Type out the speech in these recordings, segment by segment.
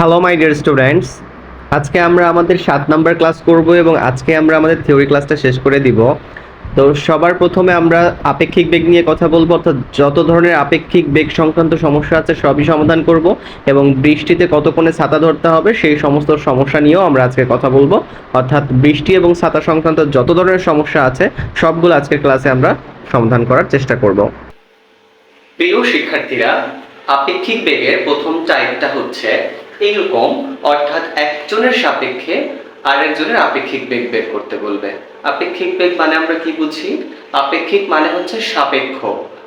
Hello my dear students আজকে আমরা আমাদের সাত নাম্বার ক্লাস করব এবং আজকে আমরা আমাদের থিওরি ক্লাসটা শেষ করে দিব। তো সবার প্রথমে আমরা আপেক্ষিক বেগ নিয়ে কথা বলব, অর্থাৎ যত ধরনের আপেক্ষিক বেগ সংক্রান্ত সমস্যা আছে সবই সমাধান করব এবং বৃষ্টিতে কত কোণে ছাতা ধরতে হবে সেই সমস্ত সমস্যা নিয়েও আমরা আজকে কথা বলব। অর্থাৎ বৃষ্টি এবং ছাতা সংক্রান্ত যত ধরনের সমস্যা আছে সবগুলো আজকের ক্লাসে আমরা সমাধান করার চেষ্টা করব। প্রিয় শিক্ষার্থীরা, আপেক্ষিক বেগের প্রথম টাইপটা হচ্ছে এইরকম, অর্থাৎ একজনের সাপেক্ষে আরেকজনের আপেক্ষিক বেগ বের করতে বলবে। আপেক্ষিক বেগ মানে আমরা কি বুঝি? আপেক্ষিক মানে হচ্ছে সাপেক্ষ।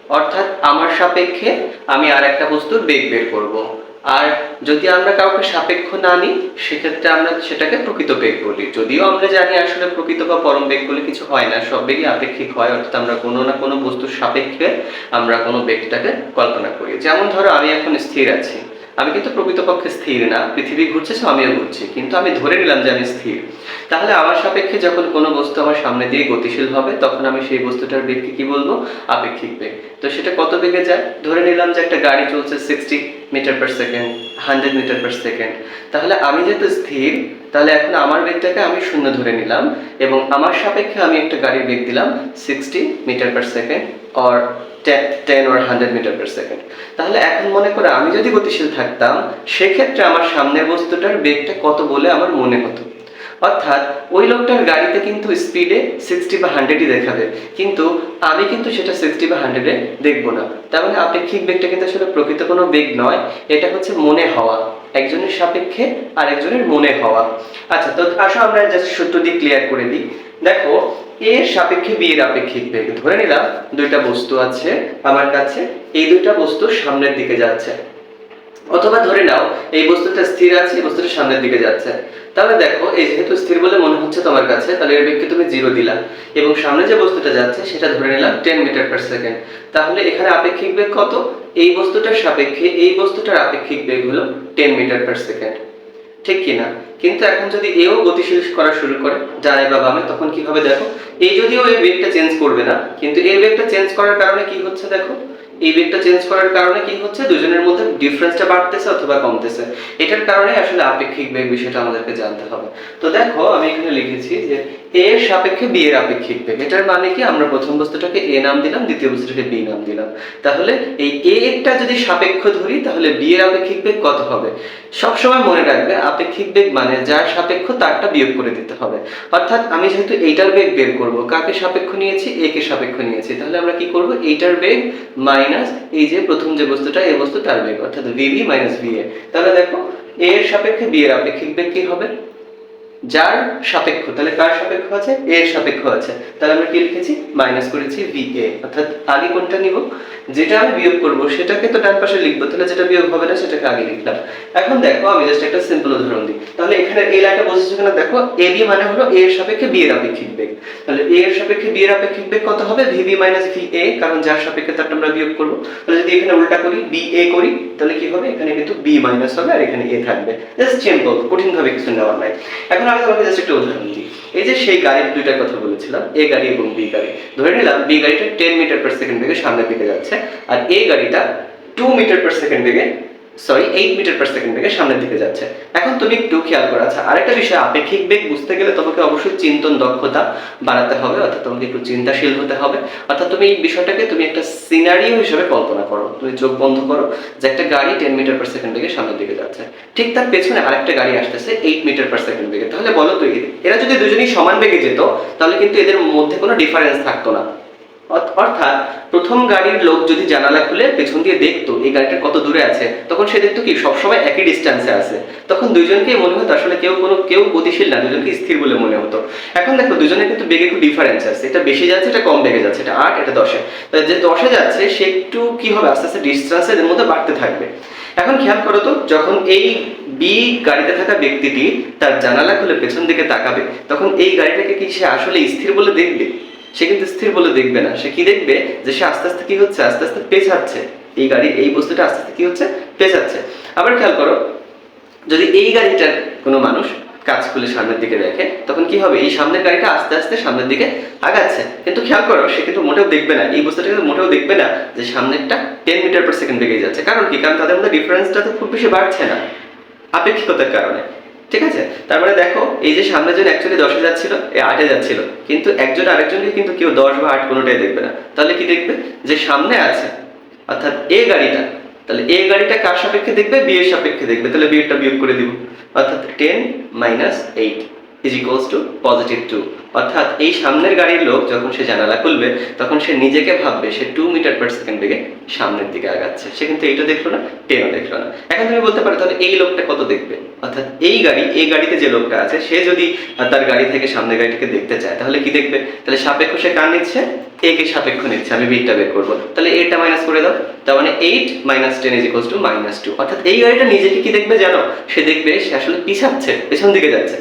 অর্থাৎ আমার সাপেক্ষে আমি আর একটা বস্তুর বেগ বের করব। আর যদি আমরা কাউকে সাপেক্ষ না নিই, সেক্ষেত্রে আমরা সেটাকে প্রকৃত বেগ বলি। যদিও আমরা জানি আসলে প্রকৃত বা পরম বেগ বলে কিছু হয় না, সব বেগই আপেক্ষিক হয়, অর্থাৎ আমরা কোনো না কোনো বস্তুর সাপেক্ষে আমরা কোনো বেগটাকে কল্পনা করি। যেমন ধরো, আমি এখন স্থির আছি। আমি কিন্তু প্রকৃতপক্ষে স্থির না, পৃথিবী ঘুরছে, সো আমিও ঘুরছি, কিন্তু আমি ধরে নিলাম যে আমি স্থির। তাহলে আমার সাপেক্ষে যখন কোনো বস্তু আমার সামনে দিয়ে গতিশীল হবে, তখন আমি সেই বস্তুটার বেগকে কি বলব? আপেক্ষিক বেগ। তো সেটা কত বেগে যায়? ধরে নিলাম যে একটা গাড়ি চলছে sixty metre per second hundred metre per second তাহলে আমি যেহেতু স্থির, তাহলে এখন আমার বেগটাকে আমি শূন্য ধরে নিলাম এবং আমার সাপেক্ষে আমি একটা গাড়ির বেগ দিলাম sixty metre per second or ten or hundred metre per second তাহলে এখন মনে করে আমি যদি গতিশীল থাকতাম, সেক্ষেত্রে আমার সামনের বস্তুটার বেগটা কত বলে আমার মনে হতো? অর্থাৎ ওই লোকটার গাড়িতে কিন্তু স্পিডে সিক্সটি বা হান্ড্রেডই দেখাবে কিন্তু আমি কিন্তু সেটা সিক্সটি বা হান্ড্রেডে দেখব না। তার মানে আপেক্ষিক বেগটা কিন্তু আসলে প্রকৃত কোনো বেগ নয়, এটা হচ্ছে মনে হওয়া, একজনের সাপেক্ষে আর একজনের মনে হওয়া। আচ্ছা তো আসো আমরা জাস্ট সূত্র দিয়ে ক্লিয়ার করে দিই। দেখো এর সাপেক্ষে বি এর আপেক্ষিক বেগ। ধরে নিলাম, দুইটা বস্তু আছে আমার কাছে, এই দুইটা বস্তু সামনের দিকে যাচ্ছে। অথবা ধরে নাও, এই বস্তুটা স্থির আছে, এই বস্তুটা সামনের দিকে যাচ্ছে। তাহলে দেখো, এই যেহেতু স্থির বলে মনে হচ্ছে তোমার কাছে, তাহলে এর বেগকে তুমি জিরো দিলা। এবং সামনে যে বস্তুটা যাচ্ছে, সেটা ধরে নিলাম টেন মিটার পার সেকেন্ড তাহলে এখানে আপেক্ষিক বেগ কত? এই বস্তুটার সাপেক্ষে, এই বস্তুটার আপেক্ষিক বেগ হলো টেন মিটার পার সেকেন্ড ঠিক কিনা? কিন্তু এখন যদি এও গতিশীল করা শুরু করে ডানে বা বামে, তখন কি হবে দেখো? এই যদিও এই বেগটা চেঞ্জ করবে না, কিন্তু এই বেগটা চেঞ্জ করার কারণে কি হচ্ছে দেখো? এই বেগটা চেঞ্জ করার কারণে কি হচ্ছে? দুজনের মধ্যে ডিফারেন্সটা বাড়তেছে অথবা কমতেছে। এটার কারণে আসলে আপেক্ষিক বেগ বিষয়টা আমাদেরকে জানতে হবে। তো দেখো, আমি এখানে লিখেছি যে এ এর সাপেক্ষে বি এর আপেক্ষিক বেগ। এটার মানে কি? আমরা প্রথম বস্তুটাকে এ নাম দিলাম, দ্বিতীয় বস্তুটাকে বি নাম দিলাম। তাহলে এই এ এরটা যদি সাপেক্ষ ধরি, তাহলে বি এর আপেক্ষিক বেগ কত হবে? সবসময় মনে রাখবে, আপেক্ষিক বেগ মানে যার সাপেক্ষ তারটা বিয়োগ করে দিতে হবে। অর্থাৎ আমি যেহেতু এইটার বেগ বের করব, কাকে সাপেক্ষ নিয়েছি? এ কে সাপেক্ষ নিয়েছি। তাহলে আমরা কি করব? এইটার বেগ মাইনাস এই যে প্রথম যে বস্তুটা, এই বস্তু তার বেগ, অর্থাৎ ভিভি মাইনাস ভি এ তাহলে দেখো এ এর সাপেক্ষে বি এর আপেক্ষিক বেগ কি হবে? যার সাপেক্ষ, তাহলে কার সাপেক্ষ আছে? এ এর সাপেক্ষ আছে। তাহলে আমরা কি লিখেছি? মাইনাস করেছি ভি এ অর্থাৎ আগে কোনটা নিব? যেটা আমি বিয়োগ করব, সেটাকে তো ডান পাশে লিখব, তাহলে যেটা বিয়োগ হবে না, সেটাকে আগে লিখলাম। এখন দেখো, আমি জাস্ট একটা সিম্পল উদাহরণ দিই। তাহলে এখানে এই লাইনটা বসেছে কিনা, দেখো এ বি মানে হলো এ এর সাপেক্ষে বি এর আপেক্ষিক বেগ। তাহলে এ এর সাপেক্ষে বি এর আপেক্ষিক বেগ কত হবে? V B minus v A কারণ যার সাপেক্ষে তারটা আমরা বিয়োগ করব। তাহলে যদি এখানে উল্টা করি বি এ করি, তাহলে কি হবে? এখানে কিন্তু বি মাইনাস হবে, আর এখানে এ থাকবে। জাস্ট সিম্পল কঠিন ভাবে কিছু নেওয়ার নাই। এখন আমি তোমাকে জাস্ট একটা উদাহরণ দিই। এই যে সেই গাড়ির দুইটার কথা বলেছিলাম, এ গাড়ি এবং বি গাড়ি। ধরে নিলাম, বি গাড়িটা টেন মিটার পার সেকেন্ড বেগে সামনের দিকে যাচ্ছে, আর এই গাড়িটা টু মিটার পার সেকেন্ড বেগে sorry eight metre per second বেগে সামনের দিকে যাচ্ছে। এখন তুমি একটু খেয়াল করা। আচ্ছা আরেকটা বিষয় আপেক্ষিক বেগ বুঝতে গেলে তোমাকে অবশ্যই চিন্তন দক্ষতা বাড়াতে হবে, অর্থাৎ তোমাকে একটু চিন্তাশীল হতে হবে। অর্থাৎ তুমি এই বিষয়টাকে তুমি একটা সিনারিও হিসেবে কল্পনা করো। তুমি চোখ বন্ধ করো যে একটা গাড়ি টেন মিটার পার সেকেন্ড বেগে সামনের দিকে যাচ্ছে। ঠিক তার পেছনে আরেকটা গাড়ি আসতেছে এইট মিটার পার সেকেন্ড বেগে তাহলে বলো তো, এ- এরা যদি দুজনেই সমান বেগে যেত, তাহলে কিন্তু এদের মধ্যে কোনো ডিফারেন্স থাকতো না। অর্থাৎ প্রথম গাড়ির লোক যদি জানালা খুলে পেছন দিয়ে দেখতো এই গাড়িটা কত দূরে আছে, তখন সে দেখতো কি সবসময় একই ডিস্টেন্সে আছে। তখন দুইজনকেই মনে হতো আসলে কেউ কোনো, কেউ গতিশীল না, দুজনকে স্থির বলে মনে হতো। এখন দেখো দুজনের কিন্তু বেগে একটু ডিফারেন্স আছে। এটা বেশি যাচ্ছে, এটা কম বেগে যাচ্ছে, এটা আট, এটা দশে। তাহলে যে দশে যাচ্ছে, সে একটু কি হবে? আস্তে আস্তে ডিস্টেন্স এর মধ্যে বাড়তে থাকবে। এখন খেয়াল করো তো, যখন এই বি গাড়িতে থাকা ব্যক্তিটি তার জানালা খুলে পেছন দিকে তাকাবে, তখন এই গাড়িটাকে কি সে আসলে স্থির বলে দেখবে? সে কিন্তু স্থির বলে দেখবে না। সে কি দেখবে? যে সে আস্তে আস্তে কি হচ্ছে? আস্তে আস্তে পেছাচ্ছে। এই গাড়ি, এই বস্তুটা আস্তে আস্তে কি হচ্ছে? পেছাচ্ছে। আবার খেয়াল করো, যদি এই গাড়িটার কোনো মানুষ কাজ খুলে সামনের দিকে দেখে, তখন কি হবে? এই সামনের গাড়িটা আস্তে আস্তে সামনের দিকে আগাচ্ছে। কিন্তু খেয়াল করো, সে কিন্তু মোটেও দেখবে না। এই বস্তুটা কিন্তু মোটেও দেখবে না যে সামনেরটা টেন মিটার পার সেকেন্ড বেগে যাচ্ছে। কারণ কি? কারণ তাদের মধ্যে ডিফারেন্সটা তো খুব বেশি বাড়ছে না। আপেক্ষিকতার কারণে। ঠিক আছে? তার মানে দেখো, এই যে সামনে জন অ্যাকচুয়ালি দশে যাচ্ছিল, এ আটে যাচ্ছিল। কিন্তু একজন আরেকজনকে কিন্তু কেউ দশ বা আট কোনোটাই দেখবে না। তাহলে কি দেখবে? যে সামনে আছে, অর্থাৎ এ গাড়িটা, তাহলে এ গাড়িটা কার সাপেক্ষে দেখবে? বি এর সাপেক্ষে দেখবে। তাহলে বিয়েরটা বিয়োগ করে দিব। অর্থাৎ ten minus eight. Is equals to positive two অর্থাৎ এই সামনের গাড়ির লোক যখন সে জানালা খুলবে, তখন সে নিজেকে ভাববে সে টু মিটার পার সেকেন্ড বেগে সামনের দিকে আগাচ্ছে। সে কিন্তু এইটা দেখল না টেনও দেখল না। এখন তুমি বলতে পারো, তাহলে এই লোকটা কত দেখবে? অর্থাৎ এই গাড়ি, এই গাড়িতে যে লোকটা আছে, সে যদি তার গাড়ি থেকে সামনের গাড়িটাকে দেখতে চায়, তাহলে কি দেখবে? তাহলে সাপেক্ষ সে কার নিচ্ছে? এ কে সাপেক্ষ নিচ্ছে। আমি বিটটা বের করব। তাহলে এটা মাইনাস করে দাও। তার মানে eight minus ten is equals to minus two অর্থাৎ এই গাড়িটা নিজেকে কি দেখবে জানো? সে দেখবে সে আসলে পিছাচ্ছে, পেছন দিকে যাচ্ছে।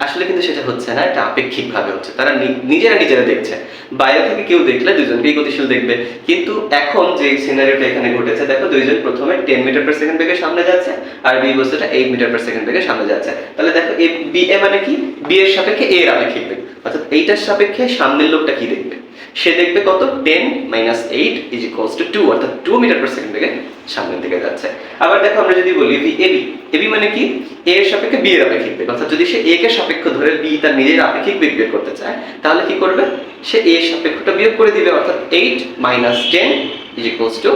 আসলে কিন্তু সেটা হচ্ছে না, এটা আপেক্ষিক ভাবে হচ্ছে। তারা নিজেরা নিজেরা দেখছে। বাইরে থেকে কেউ দেখলে দুজনকেই গতিশীল দেখবে। কিন্তু এখন যে সিনারিওটা এখানে ঘটেছে, দেখো দুইজন প্রথমে টেন মিটার পার সেকেন্ড বেগে সামনে যাচ্ছে আর বি বস্তুটা এইট মিটার পার সেকেন্ড বেগে সামনে যাচ্ছে। তাহলে দেখো এ বি এ মানে কি? বি এর সাপেক্ষে এ এর আপেক্ষিক বেগ। অর্থাৎ এইটার সাপেক্ষে সামনের লোকটা কি দেখবে? সে দেখবে কত? Ten minus eight is equals to two অর্থাৎ টু মিটার পার সেকেন্ড বেগে সামনের দিকে যাচ্ছে। আবার দেখো আমরা যদি বলি বি এবি এবি মানে কি? এ এর সাপেক্ষে বি এর আপেক্ষিক বেগ। অর্থাৎ যদি সে এ কে সাপেক্ষ ধরে বি তার নিজের আপেক্ষিক বেগ বের করতে চায়, তাহলে কি করবে? সে এ এর সাপেক্ষটা বিয়োগ করে দিবে, অর্থাৎ eight minus ten is equals to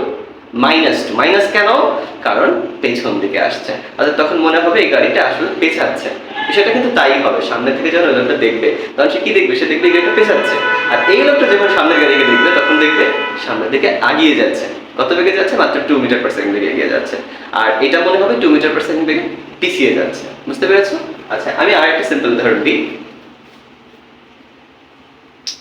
minus two. Minus কেন? কারণ পেছন দিকে আসছে। অর্থাৎ তখন মনে হবে এই গাড়িটা আসলে পেছাচ্ছে। বিষয়টা কিন্তু তাই হবে। সামনে থেকে যখন লোকটা দেখবে। তখন সে কি দেখবে? সে দেখবে গাড়িটা পেছাচ্ছে। আর এই লোকটা যখন সামনের গাড়িকে দেখবে, তখন দেখবে সামনের দিকে আগিয়ে যাচ্ছে। কত বেগে যাচ্ছে? মাত্র টু মিটার পার সেকেন্ড বেগে এগিয়ে যাচ্ছে। আর এটা মনে হবে টু মিটার পার সেকেন্ড বেগে পিছিয়ে যাচ্ছে। বুঝতে পেরেছ? আচ্ছা আমি আর একটা সিম্পল উদাহরণ দিই।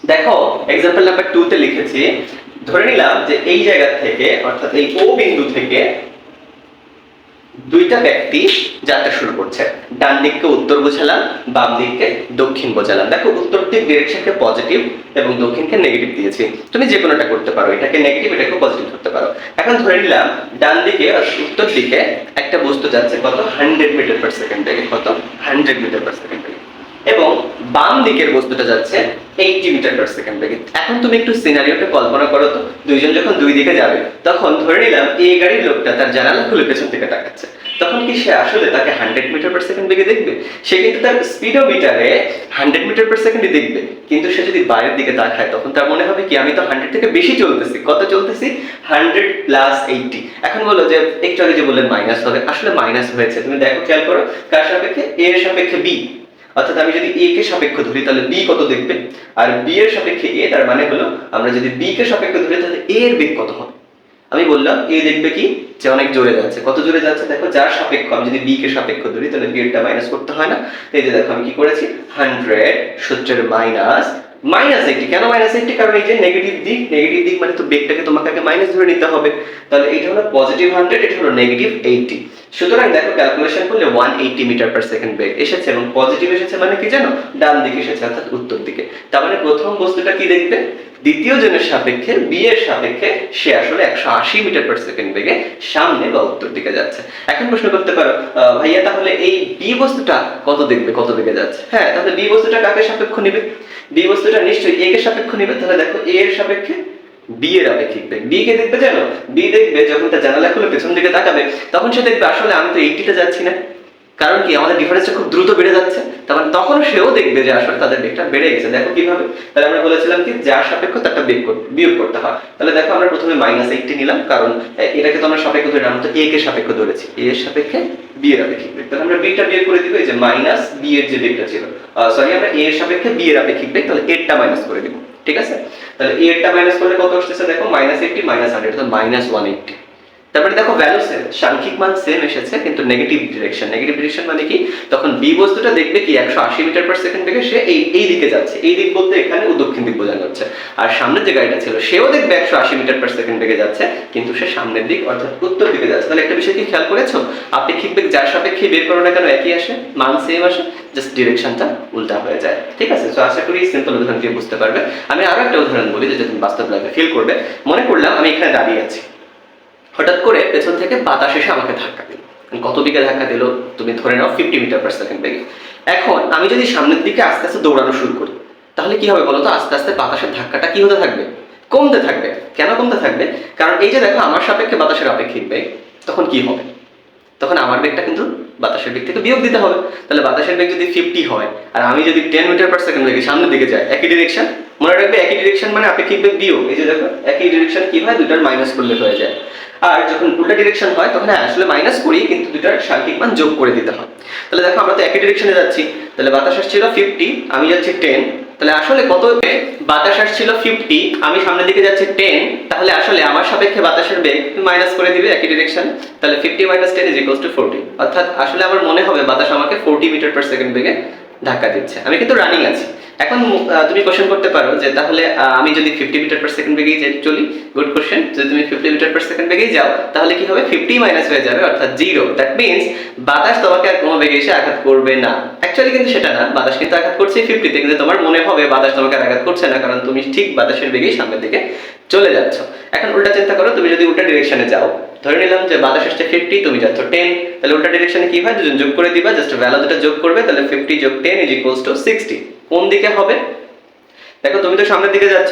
দেখো এক্সাম্পল নাম্বার টু তে লিখেছি ধরে নিলাম যে এই জায়গা থেকে, অর্থাৎ এই ও বিন্দু থেকে দুইটা ব্যক্তি যাত্রা শুরু করছে। ডান দিককে উত্তর বোঝালাম, বাম দিককে দক্ষিণ বোঝালাম। দেখো উত্তর দিক ডিরেকশনকে পজিটিভ এবং দক্ষিণকে নেগেটিভ দিয়েছি। তুমি যে কোনোটা করতে পারো, এটাকে নেগেটিভ এটাকে পজিটিভ করতে পারো। এখন ধরে নিলাম, ডান দিকে উত্তর দিকে একটা বস্তু যাচ্ছে কত? হান্ড্রেড মিটার পার সেকেন্ড থেকে কত? হান্ড্রেড মিটার পার সেকেন্ড বেগে এবং বাম দিকের বস্তুটা যাচ্ছে এইটি মিটার পার সেকেন্ড বেগে। এখন তুমি একটু সিনারিওটা কল্পনা করো তো, দুইজন যখন দুই দিকে যাবে, তখন ধরে নিলাম এই গাড়ির লোকটা তার জানালা খুলে পেছন থেকে তাকাচ্ছে। তখন কি সে আসলে তাকে হান্ড্রেড মিটার পার সেকেন্ড বেগে দেখবে? সে কিন্তু তার স্পিডোমিটারে হান্ড্রেড মিটার পার সেকেন্ডে দেখবে। কিন্তু সে যদি বাইরের দিকে তাকায়, তখন তার মনে হবে কি, আমি তো হান্ড্রেড থেকে বেশি চলতেছি। কত চলতেছি? হান্ড্রেড প্লাস এইটটি এখন বলো যে, একটু আগে যে বললেন মাইনাস হবে, আসলে মাইনাস হয়েছে। তুমি দেখো, খেয়াল করো, কার সাপেক্ষে? এ এর সাপেক্ষে বি অর্থাৎ আমি যদি এ কে সাপেক্ষ ধরি, তাহলে বি কত দেখবে? আর বি এর সাপেক্ষে এ তার মানে হলো আমরা যদি বি কে সাপেক্ষ ধরি, তাহলে এ এর বেগ কত হবে? আমি বললাম এ দেখবে কি? যে অনেক জোরে যাচ্ছে। কত জোরে যাচ্ছে? দেখো, যার সাপেক্ষ, আমি যদি বি কে সাপেক্ষ ধরি, তাহলে বি এরটা মাইনাস করতে হয় না। এই যে দেখো, আমি কি করেছি? হান্ড্রেড সূত্রের মাইনাস মাইনাস এইটি কেন মাইনাস এইটি কারণ এই যে নেগেটিভ দিক নেগেটিভ দিক মানে তো বেগটাকে তোমাকে মাইনাস ধরে নিতে হবে। তাহলে এটা হলো পজিটিভ হান্ড্রেড এটা হলো নেগেটিভ এইটি সুতরাং দেখো ক্যালকুলেশন করলে one eighty metre per second বেগ এসেছে এবং পজিটিভ এসেছে মানে কি জানো? ডান দিকে এসেছে, অর্থাৎ উত্তর দিকে। তার মানে প্রথম বস্তুটা কি দেখবে? দ্বিতীয় জনের সাপেক্ষে বি এর সাপেক্ষে সে আসলে একশো আশি মিটার পার সেকেন্ড বেগে সামনে বা উত্তর দিকে যাচ্ছে। এখন প্রশ্ন করতে পারো ভাইয়া তাহলে এই বি বস্তুটা কত দেখবে? কত বেগে যাচ্ছে? হ্যাঁ তাহলে বি বস্তুটা কাকে সাপেক্ষ নিবে? বি বস্তুটা নিশ্চয়ই এ কে সাপেক্ষ নিবে? তাহলে দেখো এ এর সাপেক্ষে বি এর আপেক্ষিক বেগ বি কে দেখবে জানো বি দেখবে যখন তার জানালা খুলে পেছন দিকে তাকাবে, তখন সে দেখবে, আসলে আমি তো এইটিতে যাচ্ছি না। কারণ কি? আমাদের ডিফারেন্সটা খুব দ্রুত বেড়ে যাচ্ছে। তার মানে তখন সেও দেখবে যে, আসলে তাদের বেগটা বেড়ে গেছে। দেখো কীভাবে? তাহলে আমরা বলেছিলাম কি? যার সাপেক্ষ তারটা বেগ বিয়োগ করতে হয়। তাহলে দেখো আমরা প্রথমে মাইনাস এইটটি নিলাম, কারণ এটাকে তো আমরা সাপেক্ষ ধরে, আমরা তো এ কে সাপেক্ষ ধরেছি। এ এর সাপেক্ষে বি এর আপেক্ষিক বেগ তাহলে আমরা বিটা বিয়োগ করে দিব, এই যে মাইনাস বি এর যে বেগটা ছিল। সরি আমরা এ এর সাপেক্ষে বি এর আপেক্ষিক বেগ তাহলে এরটা মাইনাস করে দিব। ঠিক আছে? তাহলে এ এরটা মাইনাস করলে কত আসতেছে? দেখো minus eighty minus hundred minus one eighty তারপরে দেখো ভ্যালু সেম সাংখ্যিক মান সেম এসেছে, কিন্তু নেগেটিভ ডিরেকশন নেগেটিভ ডিরেকশন মানে কি? তখন বি বস্তুটা দেখবে কি, একশো আশি মিটার পার সেকেন্ড বেগে সে এই এই দিকে যাচ্ছে। এই দিক বলতে এখানে ও দক্ষিণ দিক বোঝানো হচ্ছে। আর সামনের যে গাড়িটা ছিল, সেও দেখবে একশো আশি মিটার পার সেকেন্ড বেগে যাচ্ছে, কিন্তু সে সামনের দিক, অর্থাৎ উত্তর দিকে যাচ্ছে। তাহলে একটা বিষয় কি খেয়াল করেছ? আপেক্ষিক বেগ যার সাপেক্ষে বের করো না কেন, একই আসে, মান সেম আসে জাস্ট ডিরেকশনটা উল্টা হয়ে যায়। ঠিক আছে? সো আশা করি সিম্পল উদাহরণ দিয়ে বুঝতে পারবে। আমি আরও একটা উদাহরণ বলি, যেটা তুমি বাস্তব লাইফে ফিল করবে। মনে করলাম, আমি এখানে দাঁড়িয়ে আছি। হঠাৎ করে পেছন থেকে বাতাস এসে আমাকে ধাক্কা দিল। কত দিকে ধাক্কা দিল, তুমি ধরে নাও ফিফটি মিটার পার সেকেন্ড বেগে। এখন আমি যদি সামনের দিকে আস্তে আস্তে দৌড়ানো শুরু করি, তাহলে কি হবে বলো তো আস্তে আস্তে বাতাসের ধাক্কাটা কি হতে থাকবে? কমতে থাকবে। কেন কমতে থাকবে? কারণ এই যে দেখো, আমার সাপেক্ষে বাতাসের আপেক্ষিক বেগ, তখন কি হবে? তখন আমার বেগটা কিন্তু বাতাসের বেগ থেকে বিয়োগ দিতে হবে। তাহলে বাতাসের বেগ যদি ফিফটি হয়, আর আমি যদি টেন মিটার পার সেকেন্ড বেগে সামনের দিকে যাই, একই ডিরেকশন মনে রাখবে একই ডিরেকশন মানে আপেক্ষিক বেগ বিয়োগ। এই যে দেখো, একই ডিরেকশন কি হয়? দুটার মাইনাস করলে হয়ে যায়। আর যখন উল্টা ডিরেকশন হয় তখন হ্যাঁ, আসলে মাইনাস করি কিন্তু দুটার সাংখ্যিক মান যোগ করে দিতে হয়। তাহলে দেখো আমরা তো একই ডিরেকশনে যাচ্ছি। তাহলে বাতাস আসছিল ফিফটি আমি যাচ্ছি টেন তাহলে আসলে কত বাতাস আসছিল ফিফটি আমি সামনের দিকে যাচ্ছি টেন তাহলে আসলে আমার সাপেক্ষে বাতাসের বেগ মাইনাস করে দিবে একই ডিরেকশন তাহলে fifty minus ten is equals to forty অর্থাৎ আসলে আমার মনে হবে বাতাস আমাকে ফোরটি মিটার পার সেকেন্ড বেগে ধাক্কা দিচ্ছে। আমি কিন্তু রানিং আছি। এখন তুমি কোশ্চেন করতে পারো যে তাহলে আমি যদি ফিফটি মিটার পার সেকেন্ড বেগেই চলি গুড কোশ্চেন যদি তুমি ফিফটি মিটার পার সেকেন্ড বেগেই যাও, তাহলে কি হবে? ফিফটি মাইনাস হয়ে যাবে, অর্থাৎ জিরো দ্যাট মিনস বাতাস তোমাকে আর কোনো বেগে এসে আঘাত করবে না। অ্যাকচুয়ালি কিন্তু সেটা না। বাতাস কিন্তু আঘাত করছে ফিফটিতে কিন্তু তোমার মনে হবে বাতাস তোমাকে আঘাত করছে না, কারণ তুমি ঠিক বাতাসের বেগেই সামনের দিকে চলে যাচ্ছ। এখন উল্টা চিন্তা করো, তুমি যদি উল্টা ডিরেকশনে যাও, ধরে নিলাম যে বাতাস আসছে ফিফটি তুমি যাচ্ছ টেন তাহলে উল্টা ডিরেকশনে কি হয়? দুজন যোগ করে দিবা জাস্ট ভ্যালু দুটা যোগ করবে, তাহলে ফিফটি যোগ ten is equals to sixty কোন দিকে হবে? দেখো, তুমি তো সামনের দিকে যাচ্ছ।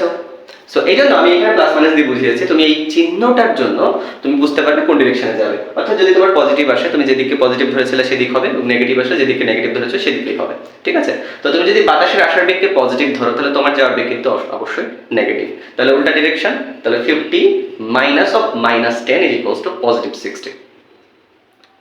সো এই জন্য আমি এখানে প্লাস মাইনাস দিয়ে বুঝিয়েছি, তুমি এই চিহ্নটার জন্য তুমি বুঝতে পারবে কোন ডিরেকশনে যাবে। অর্থাৎ যদি তোমার পজিটিভ আসে, তুমি যেদিকে পজিটিভ ধরেছিলে সেদিক হবে নেগেটিভ আসে যেদিকে নেগেটিভ ধরেছো সেদিকেই হবে। ঠিক আছে? তো তুমি যদি বাতাসের আসার বেগকে পজিটিভ ধরো, তাহলে তোমার যাওয়ার বেগ কিন্তু অবশ্যই নেগেটিভ তাহলে উল্টা ডিরেকশন তাহলে fifty minus of minus ten is equals to positive sixty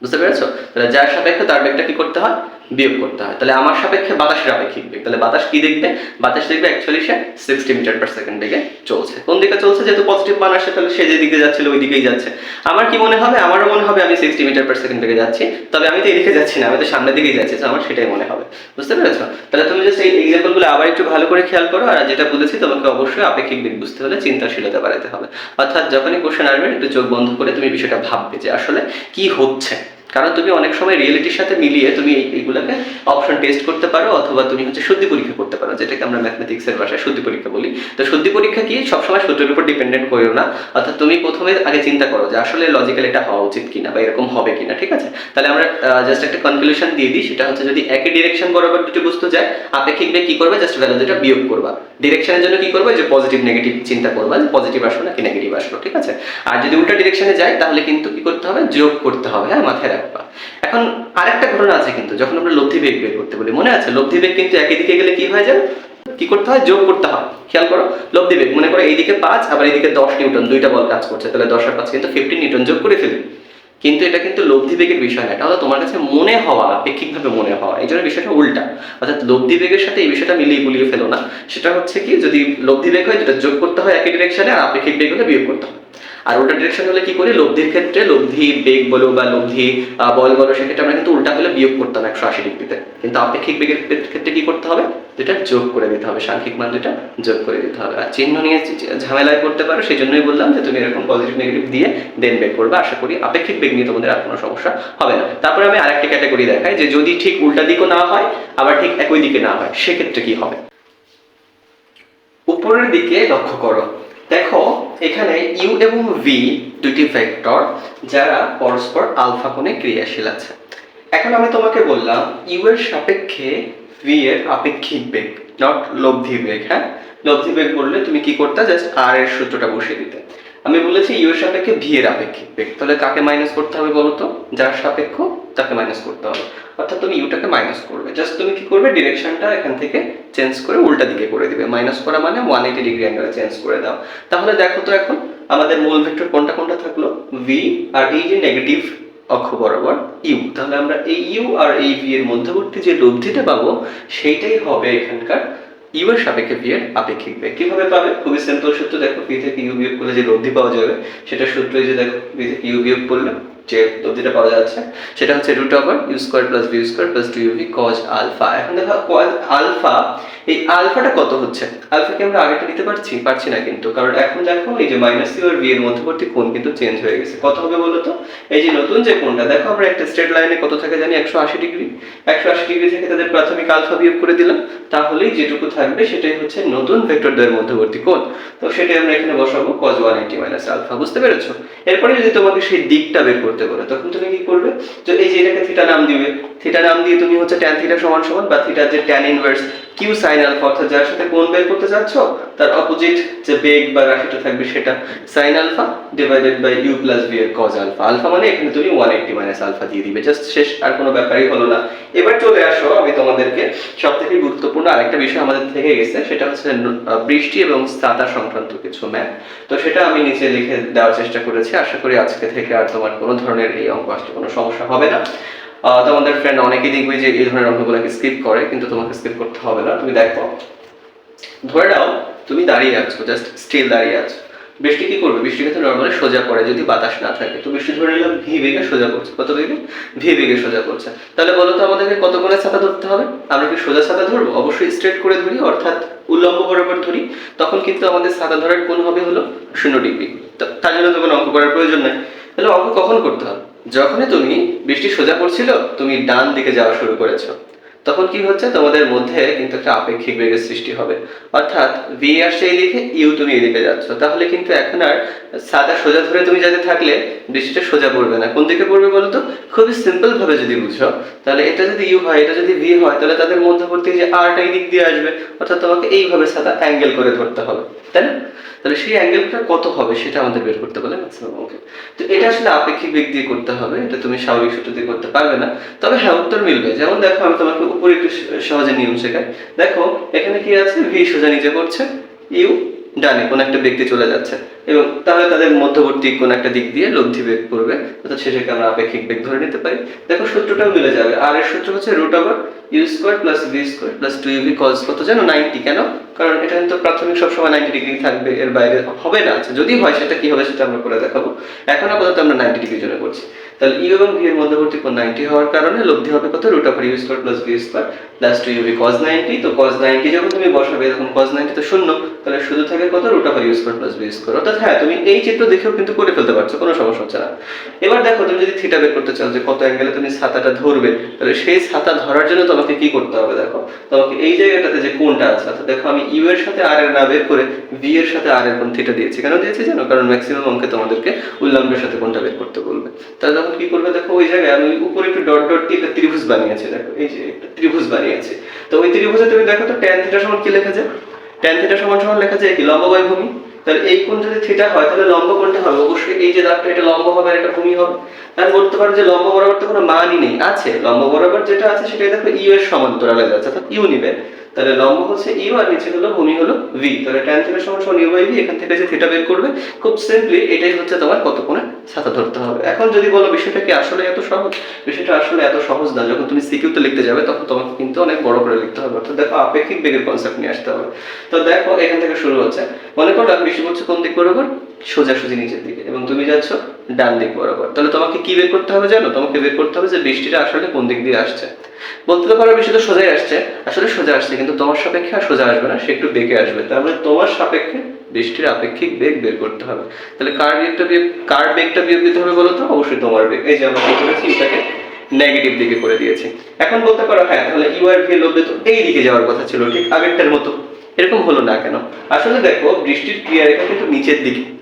বুঝতে পেরেছ? তাহলে যার সাপেক্ষে তার বেগটা কি করতে হয়? বিয়োগ করতে হয়। তাহলে আমার সাপেক্ষে বাতাসের আপেক্ষিক বেগ। তাহলে বাতাস কি দেখবে? বাতাস দেখবে অ্যাকচুয়ালি সে সিক্সটি মিটার পার সেকেন্ড বেগে চলছে। কোন দিকে চলছে? যেহেতু পজিটিভ মান আসে, তাহলে সে যেদিকে যাচ্ছিল ওই দিকেই যাচ্ছে। আমার কি মনে হবে? আমারও মনে হবে আমি সিক্সটি মিটার পার সেকেন্ড বেগে যাচ্ছি। তবে আমি তো এদিকে যাচ্ছি না, আমি তো সামনের দিকেই যাচ্ছি, তো আমার সেটাই মনে হবে। বুঝতে পেরেছ? তাহলে তুমি জাস্ট এই এক্সাম্পলগুলো আবার একটু ভালো করে খেয়াল করো, আর যেটা বলেছি তোমাকে অবশ্যই আপেক্ষিক বেগ বুঝতে হলে চিন্তাশীলতা বাড়াতে হবে। অর্থাৎ যখনই কোশ্চেন আসবে, একটু চোখ বন্ধ করে তুমি বিষয়টা ভাববে যে আসলে কি হচ্ছে। কারণ তুমি অনেক সময় রিয়েলিটির সাথে মিলিয়ে তুমি এই- এইগুলোকে অপশন টেস্ট করতে পারো অথবা তুমি হচ্ছে শুদ্ধি পরীক্ষা করতে পারো, যেটাকে আমরা ম্যাথমেটিক্সের ভাষায় শুদ্ধি পরীক্ষা বলি। তো শুদ্ধি পরীক্ষা কি সবসময় সূত্রের উপর ডিপেন্ডেন্ট করো না, অর্থাৎ তুমি প্রথমে আগে চিন্তা করো যে আসলে লজিক্যাল এটা হওয়া উচিত কিনা বা এরকম হবে কিনা, ঠিক আছে? তাহলে আমরা জাস্ট একটা কনক্লুশন দিয়ে দিই, সেটা হচ্ছে যদি একই ডিরেকশন বরাবর দুটো বস্তু যায় আপেক্ষিক বেগ কি করবে? জাস্ট ভ্যালু বিয়োগ করবা। ডিরেকশনের জন্য কি করবে? যে পজিটিভ নেগেটিভ চিন্তা করবা যে পজিটিভ আসলো নাকি নেগেটিভ আসলো, ঠিক আছে? আর যদি উল্টা ডিরেকশনে যায়, তাহলে কিন্তু কি করতে হবে? যোগ করতে হবে হ্যাঁ মাথায় রাখবা এখন আরেকটা ঘটনা আছে কিন্তু, যখন আমরা লব্ধি বেগ বের করতে বলি, মনে আছে? লব্ধি বেগ কিন্তু একই দিকে গেলে কি হয়ে যায় কি করতে হয়? যোগ করতে হয়। খেয়াল করো, লব্ধি বেগ, মনে করো এইদিকে পাঁচ, আবার এইদিকে দশ নিউটন, দুইটা বল কাজ করছে, তাহলে দশ আর পাঁচ কিন্তু ফিফটিন নিউটন যোগ করে ফেলি। কিন্তু এটা কিন্তু লব্ধি বেগের বিষয় না, এটা তোমার কাছে মনে হওয়া, আপেক্ষিকভাবে মনে হওয়া, এই জন্য বিষয়টা উল্টা। অর্থাৎ লব্ধি বেগের সাথে এই বিষয়টা মিলিয়ে গুলিয়ে ফেলো না, সেটা হচ্ছে কি, যদি লব্ধি বেগ হয়, যেটা যোগ করতে হয় একই ডিরেকশনে আর আপেক্ষিক বেগ হলে বিয়োগ করতে হয়। আর উল্টা ডিরেকশন হলে কি করি? লব্ধির ক্ষেত্রে লব্ধি, বেগ বলো বা লব্ধি বল বলো, সেক্ষেত্রে আমরা কিন্তু উল্টা হলে বিয়োগ করতাম একশো আশি ডিগ্রিতে। কিন্তু আপেক্ষিক বেগের ক্ষেত্রে- কি করতে হবে? যেটা যোগ করে দিতে হবে, সাংখ্যিক মান যেটা যোগ করে দিতে হবে। আর চিহ্ন নিয়ে ঝামেলায় করতে পারো সেই জন্যই বললাম যে তুমি এরকম পজিটিভ নেগেটিভ দিয়ে দেন বেগ করবে। আশা করি আপেক্ষিক বেগ নিয়ে তোমাদের আর কোনো সমস্যা হবে না। তারপরে আমি আরেকটি ক্যাটাগরি দেখাই, যে যদি ঠিক উল্টা দিকও না হয়, আবার ঠিক একই দিকে না হয়, সেক্ষেত্রে কি হবে? উপরের দিকে লক্ষ্য করো। দেখো, এখানে ইউ এবং ভি দুটি ভেক্টর যারা পরস্পর আলফা কোণে ক্রিয়াশীল আছে। এখন আমি তোমাকে বললাম, ইউ এর সাপেক্ষে ভি এর আপেক্ষিক বেগ নট লব্ধি বেগ হ্যাঁ? লব্ধি বেগ বললে তুমি কি করতে? জাস্ট আর এর সূত্রটা বসিয়ে দিতে। আমি বলেছি ইউ এর সাপেক্ষে ভি এর আপেক্ষিক বেগ, তাহলে কাকে মাইনাস করতে হবে বলো তো যার সাপেক্ষ তাকে মাইনাস করতে হবে। অর্থাৎ তুমি ইউটাকে মাইনাস করবে। জাস্ট তুমি কি করবে? ডিরেকশনটা এখান থেকে চেঞ্জ করে উল্টা দিকে করে দিবে। মাইনাস করা মানে ওয়ান এইটি ডিগ্রি অ্যাঙ্গেলে চেঞ্জ করে দাও। তাহলে দেখো তো এখন আমাদের মূল ভেক্টর কোনটা কোনটা থাকল? ভি আর এই যে নেগেটিভ অক্ষ বরাবর ইউ তাহলে আমরা এই ইউ আর এই ভি এর মধ্যবর্তী যে লব্ধিটা পাবো, সেইটাই হবে এখানকার ইউ এর সাপেক্ষে ভি এর আপেক্ষিক বেগ। কীভাবে পাবে? খুবই সিম্পল সূত্র। দেখো ভি থেকে ইউ বিয়োগ করলে যে লব্ধি পাওয়া যাবে, সেটা সূত্র যে দেখো ভি থেকে ইউ বিয়োগ করলে যে লব্ধিটা পাওয়া যাচ্ছে, সেটা হচ্ছে root over u square plus v square plus two u v cos alpha এখন দেখো কজ আলফা এই আলফাটা কত হচ্ছে? আলফাকে আমরা আগেটা নিতে পারছি? পারছি না কিন্তু। কারণ এখন দেখো, এই যে মাইনাস ইউ আর ভি এর মধ্যবর্তী কোণ কিন্তু চেঞ্জ হয়ে গেছে। কত হবে বলো তো? এই যে নতুন যে কোণটা, দেখো আমরা একটা স্ট্রেট লাইনে কত থাকে জানি? একশো আশি ডিগ্রি একশো আশি ডিগ্রি থেকে তাদের প্রাথমিক আলফা বিয়োগ করে দিলাম। তাহলেই যেটুকু থাকবে, সেটাই হচ্ছে নতুন ভেক্টর দ্বয়ের মধ্যবর্তী কোণ। তো সেটাই আমরা এখানে বসাবো, cos 180 মাইনাস আলফা বুঝতে পেরেছ? এরপরে যদি তোমাকে সেই দিকটা বের করতে বলে তখন তুমি কি করবে? যে এই যে এটাকে থিটা নাম দিবে। থিটা নাম দিয়ে তুমি হচ্ছে tan থিটা সমান সমান বা থিটার যে tan inverse Q sine alpha অর্থাৎ যার সাথে কোণ বের করতে যাচ্ছ তার অপোজিট যে বেগ বা রাশিটা থাকবে সেটা sine alpha divided by u plus v এর cos আলফা আলফা মানে এখানে তুমি 180 মাইনাস আলফা দিয়ে দিবে। জাস্ট শেষ, আর কোনো ব্যাপারই হলো না। এবার চলে আসো আমি তোমাদেরকে সবথেকে গুরুত্বপূর্ণ আরেকটা বিষয় আমাদের থেকে গেছে, সেটা হচ্ছে বৃষ্টি এবং সাতা সংক্রান্ত কিছু ম্যাথ তো সেটা আমি নিচে লিখে দেওয়ার চেষ্টা করেছি। আশা করি আজকে থেকে আর তোমার কোনো ধরনের এই অঙ্ক আসতে কোনো সমস্যা হবে না। তোমাদের ফ্রেন্ড অনেকেই দেখবে যে এই ধরনের অঙ্কগুলোকে স্কিপ করে, কিন্তু তোমাকে স্কিপ করতে হবে না। তুমি দেখো, ধরে নাও, তুমি দাঁড়িয়ে আছো জাস্ট স্টিল দাঁড়িয়ে আছো। বৃষ্টি কি করবে? বৃষ্টি কিন্তু নর্মালি সোজা করে যদি বাতাস না থাকে। তো বৃষ্টি ধরে নিলাম ভি বেগে সোজা করছে। কত বেগে ভি বেগে সোজা করছে। তাহলে বলো তো আমাদেরকে কত কোণে ছাতা ধরতে হবে? আমরা কি সোজা ছাতা ধরবো? অবশ্যই স্ট্রেট করে ধরি, অর্থাৎ উল্লম্ব বরাবর ধরি। তখন কিন্তু আমাদের ছাতা ধরার কোণ হবে হলো শূন্য ডিগ্রি। তার জন্য তো কোনো অঙ্ক করার প্রয়োজন নেই। তাহলে অঙ্ক কখন করতে হবে? যখনই তুমি বৃষ্টি সোজা পড়ছিল, তুমি ডান দিকে যাওয়া শুরু করেছ। তখন কি হচ্ছে? তোমাদের মধ্যে কিন্তু একটা আপেক্ষিক বেগের সৃষ্টি হবে। অর্থাৎ ভি আসছে এইদিকে ইউ তুমি এদিকে যাচ্ছ। তাহলে কিন্তু এখন আর সাদা সোজা ধরে তুমি যাতে থাকলে, বৃষ্টিটা সোজা পড়বে না। কোন দিকে পড়বে বলো তো খুবই সিম্পল ভাবে যদি বুঝো, তাহলে এটা যদি ইউ হয়, এটা যদি ভি হয়, তাহলে তাদের মধ্যবর্তী যে আরটা এই দিক দিয়ে আসবে, অর্থাৎ তোমাকে এইভাবে সাদা অ্যাঙ্গেল করে ধরতে হবে। তাই না? তাহলে সেই অ্যাঙ্গেলটা কত হবে সেটা আমাদের বের করতে বলে? ম্যাক্সিমাম ওকে তো এটা আসলে আপেক্ষিক বেগ দিয়ে করতে হবে, এটা তুমি স্বাভাবিক সূত্র দিয়ে করতে পারবে না। তবে হ্যাঁ উত্তর মিলবে। যেমন দেখো, আমি তোমাকে উপরে একটু সহজে নিয়ম শেখাই। দেখো, এখানে কি আছে? ভি সোজা নিজে করছে। ইউ ডানে, কোনো একটা ব্যক্তি চলে যাচ্ছে। এবং তাহলে তাদের মধ্যবর্তী কোন একটা দিক দিয়ে লব্ধি বেগ পড়বে অর্থাৎ সেটাকে আমরা আপেক্ষিক বেগ ধরে নিতে পারি। দেখো সূত্রটাও মিলে যাবে। আর এর সূত্র হচ্ছে root over u square plus v square plus two u v cos কত যেন নাইনটি কেন? কারণ এটা কিন্তু প্রাথমিক সবসময় নাইনটি ডিগ্রি থাকবে, এর বাইরে হবে না। আচ্ছা যদি হয় সেটা কি হবে সেটা আমরা করে দেখাবো। এখন আপাতত আমরা নাইনটি ডিগ্রি জন্য করছি। তাহলে ইউ এবং ভি এর মধ্যবর্তী কোণ নাইনটি হওয়ার কারণে লব্ধি হবে কত? Root over u square plus v square plus two u v cos ninety তো কজ নাইনটি যখন তুমি বসাবে, তখন কজ নাইনটি তো শূন্য। তাহলে শুধু থাকে কত? Root over u square plus v square অর্থাৎ হ্যাঁ তুমি এই চিত্র দেখেও কিন্তু করে ফেলতে পারছ, কোনো সমস্যা হচ্ছে না। এবার দেখো, তুমি যদি থিটা বের করতে চাও যে কত অ্যাঙ্গেলে তুমি ছাতাটা ধরবে, তাহলে সেই ছাতা ধরার জন্য তোমাকে কি করতে হবে দেখো? তোমাকে এই জায়গাটাতে যে কোণটা আছে, অর্থাৎ দেখো আমি ইউ এর সাথে আর এর না বের করে ভি এর সাথে আর এর কোণ থিটা দিয়েছি। কেন দিয়েছি জানো? কারণ ম্যাক্সিমাম অঙ্কে তোমাদেরকে উল্লম্বের সাথে কোণটা বের করতে বলবে। তাহলে কি করবে? দেখো, ওই জায়গায় আমি উপরে একটু ডট ডট দিয়ে একটা ত্রিভুজ বানিয়েছি। দেখো, এই যে একটা ত্রিভুজ বানিয়েছি। তো ওই ত্রিভুজে তুমি দেখো তো ট্যান থিটা সমান কি লেখা যায়? ট্যান থিটা সমান সমান লেখা যায় কি? লম্ব ভূমি তাহলে এই কোণ যদি থিটা হয়, তাহলে লম্ব কোণটা হবে। অবশ্যই এই যে দাগটা, এটা লম্ব হবে আর এটা ভূমি হবে। আমি বলতে পারো যে লম্ব বরাবর তো কোনো মানই নেই। আছে, লম্ব বরাবর যেটা আছে, সেটাই দেখো ইউ এর সমান্তরালে যাচ্ছে, অর্থাৎ ইউ নিবে তাহলে লম্ব হচ্ছে ইউ আর নিচে হলো ভূমি হলো ভি তাহলে ট্যান থিটা সমান সমান ইউ বাই ভি এখান থেকে যে থিটা বের করবে, খুব সিম্পলি এটাই হচ্ছে তোমার কত কোণে ছাতা ধরতে হবে। এখন যদি বলো বিষয়টা কি আসলে এত সহজ? বিষয়টা আসলে এত সহজ না। যখন তুমি সিকিউতে লিখতে যাবে, তখন তোমাকে কিন্তু অনেক বড় করে লিখতে হবে। অর্থাৎ দেখো, আপেক্ষিক বেগের কনসেপ্ট নিয়ে আসতে হবে। তো দেখো, এখান থেকে শুরু হচ্ছে। মনে করো বৃষ্টি পড়ছে কোন দিক বরাবর? সোজাসুজি নিচের দিকে। এবং তুমি যাচ্ছ ডান দিক বরাবর। তাহলে তোমাকে কি বের করতে হবে জানো? তোমাকে বের করতে হবে যে বৃষ্টিটা আসলে কোন দিক দিয়ে আসছে। বলতে তো পারো বৃষ্টি তো সোজাই আসছে। আসলে সোজা আসছে, কিন্তু তোমার সাপেক্ষে আর সোজা আসবে না, সে একটু বেঁকে আসবে। তার মানে তোমার সাপেক্ষে বৃষ্টির আপেক্ষিক বেগ বের করতে হবে। তাহলে কার বেগটা বিয়োগ কার বেগটা বিয়োগ দিতে হবে বলো তো? অবশ্যই তোমার বেগ। এই যে আমরা কি করেছি, এটাকে নেগেটিভ দিকে করে দিয়েছি। এখন বলতে পারো হ্যাঁ তাহলে ইউ আর ভি লোভে তো এই দিকে যাওয়ার কথা ছিল, ঠিক আগেরটার মতো। এরকম হলো না কেন? আসলে দেখো, বৃষ্টির ক্রিয়ারেখা কিন্তু নিচের দিকে।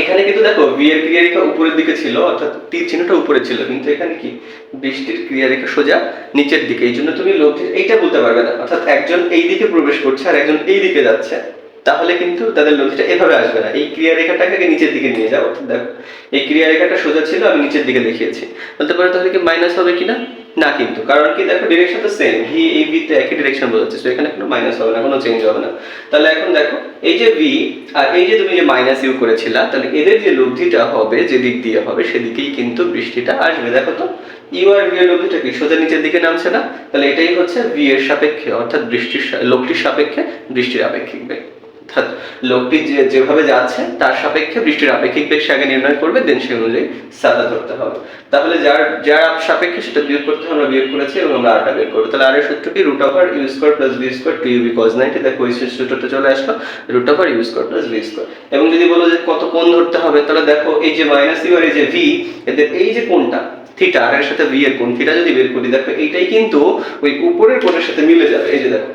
এখানে কিন্তু দেখো ভি এর ক্রিয়ারেখা উপরের দিকে ছিল, অর্থাৎ তীর চিহ্নটা উপরে ছিল। কিন্তু এখানে কি? বৃষ্টির ক্রিয়ারেখা সোজা নিচের দিকে। এই জন্য তুমি লব্ধি এইটা বলতে পারবে না। অর্থাৎ একজন এই দিকে প্রবেশ করছে আর একজন এই দিকে যাচ্ছে। তাহলে কিন্তু তাদের লব্ধিটা এভাবে আসবে না। এই ক্রিয়ারেখাটাকে আগে নিচের দিকে নিয়ে যাও। দেখো, এই ক্রিয়ারেখাটা সোজা ছিল, আমি নিচের দিকে দেখিয়েছি। বলতে পারো তাহলে কি মাইনাস হবে কিনা? না কিন্তু, কারণ কি দেখো ডিরেকশন তো সেম ভি এই ভি তে একই ডিরেকশন বোঝাচ্ছে তো এখানে কোনো মাইনাস হবে না, কোনো চেঞ্জ হবে না। তাহলে এখন দেখো, এই যে ভি আর এই যে তুমি যে মাইনাস ইউ করেছিলা, তাহলে এদের যে লব্ধিটা হবে, যে দিক দিয়ে হবে, সেদিকেই কিন্তু বৃষ্টিটা আসবে। দেখো তো ইউ আর ভি এর লব্ধিটা কি? সোজা নিচের দিকে নামছে না? তাহলে এটাই হচ্ছে ভি এর সাপেক্ষে, অর্থাৎ বৃষ্টির সা- লোকটির সাপেক্ষে বৃষ্টির আপেক্ষিক বেগ। অর্থাৎ লোকটি যে যেভাবে যাচ্ছে, তার সাপেক্ষে বৃষ্টির আপেক্ষিক সে আগে নির্ণয় করবে দেন সেই অনুযায়ী সাদা ধরতে হবে। তাহলে যার যার সাপেক্ষে সেটা বিয়োগ করতে আমরা বিয়োগ করেছি এবং আমরা আরটা বের করব। তাহলে আর এর সূত্র কি? Root over u square plus v square two u v cos ninety দেখো ওই সূত্রটা চলে আসলো root over u square plus v square এবং যদি বলো যে কত কোণ ধরতে হবে, তাহলে দেখো এই যে মাইনাস ইউ আর এই যে ভি এদের এই যে কোণটা থিটা আর এর সাথে ভি এর কোণ থিটা যদি বের করি, দেখো এইটাই কিন্তু ওই উপরের কোণের সাথে মিলে যাবে। এই যে দেখো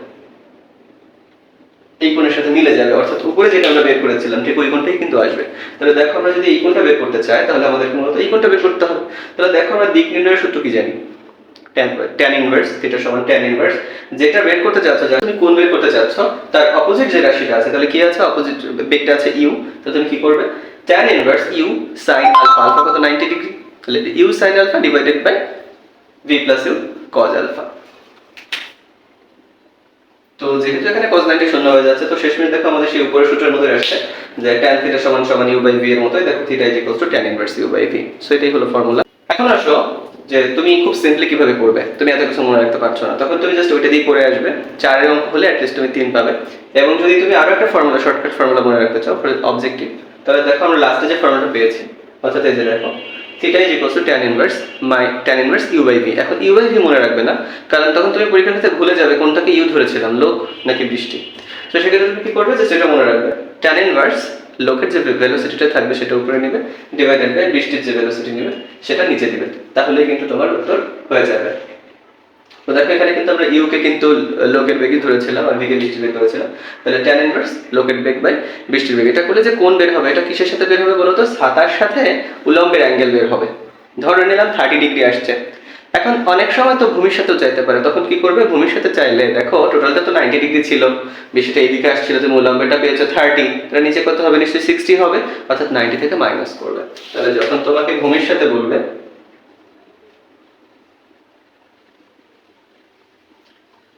এই কোণের সাথে মিলে যাবে, অর্থাৎ উপরে যেটা আমরা বের করেছিলাম, ঠিক ওই কোণটাই কিন্তু আসবে। তাহলে দেখো আমরা যদি এই কোণটা বের করতে চাই, তাহলে আমাদের মূলত এই কোণটা বের করতে হবে। তাহলে দেখো আমরা দিক নির্ণয়ের সূত্র কি জানি? tan ইনভার্স থিটা সমান tan ইনভার্স যেটা বের করতে চাচ্ছ যা তুমি কোণ বের করতে চাচ্ছ, তার অপোজিট যে রাশিটা আছে, তাহলে কি আছে? অপোজিট বেগটা আছে ইউ তাহলে তুমি কি করবে? tan inverse u sin alpha alpha কত? 90 ডিগ্রি তাহলে u sin alpha divided by v plus u cos alpha তো যেহেতু এখানে cos 90 শূন্য হয়ে যাচ্ছে, তো শেষমেশ দেখো আমাদের সেই উপরের সূত্রের মধ্যে আসছে, যে tan থিটা সমান সমান u বাই v এর মতোই, দেখো theta is equals to tan inverse u by v so এটাই হলো ফর্মুলা এখন আসো, যে তুমি খুব সিম্পলি কীভাবে করবে? তুমি এত কিছু মনে রাখতে পারছ না। তখন তুমি জাস্ট ওইটা দিয়ে করে আসবে। চারের অঙ্ক হলে অ্যাটলিস্ট তুমি তিন পাবে। এবং যদি তুমি আরও একটা ফর্মুলা শর্টকাট ফর্মুলা মনে রাখতে চাও অবজেক্টিভ তাহলে দেখো আমরা লাস্টে যে ফর্মুলাটা পেয়েছি, অর্থাৎ এই যে দেখো theta is equals to tan inverse my tan inverse u by v এখন ইউ বাই ভি মনে রাখবে না, কারণ তখন তুমি পরীক্ষাতে ভুলে যাবে কোনটাকে ইউ ধরেছিলাম, লোক নাকি বৃষ্টি। তো সেক্ষেত্রে তুমি কি করবে যে সেটা মনে রাখবে ট্যান ইনভার্স লোকের যে ভেলোসিটিটা থাকবে সেটা উপরে নেবে ডিভাইডেড বাই বৃষ্টির যে ভেলোসিটি নেবে, সেটা নিচে দিবে। তাহলে কিন্তু তোমার উত্তর হয়ে যাবে। দেখো, এখানে কিন্তু আমরা কিন্তু লোকের বেগে ধরেছিলাম, আর ভিকে তাহলে ইনভার্স লোকের বেগ বাই বৃষ্টির বেগ এটা করলে যে কোন বের হবে, এটা কিসের সাথে বের হবে সাথে উলম্বের অ্যাঙ্গেল বের হবে। ধরে নিলাম থার্টি ডিগ্রি আসছে। এখন অনেক সময় তো ভূমির সাথেও চাইতে পারে। তখন কি করবে? ভূমির সাথে চাইলে, দেখো টোটালটা তো নাইনটি ডিগ্রি ছিল। বেশিটা এইদিকে আসছিল তুমি উলম্বেটা পেয়েছ থার্টি তাহলে নিচে কত হবে? নিশ্চয়ই সিক্সটি হবে, অর্থাৎ নাইনটি থেকে মাইনাস করবে। তাহলে যখন তোমাকে ভূমির সাথে বলবে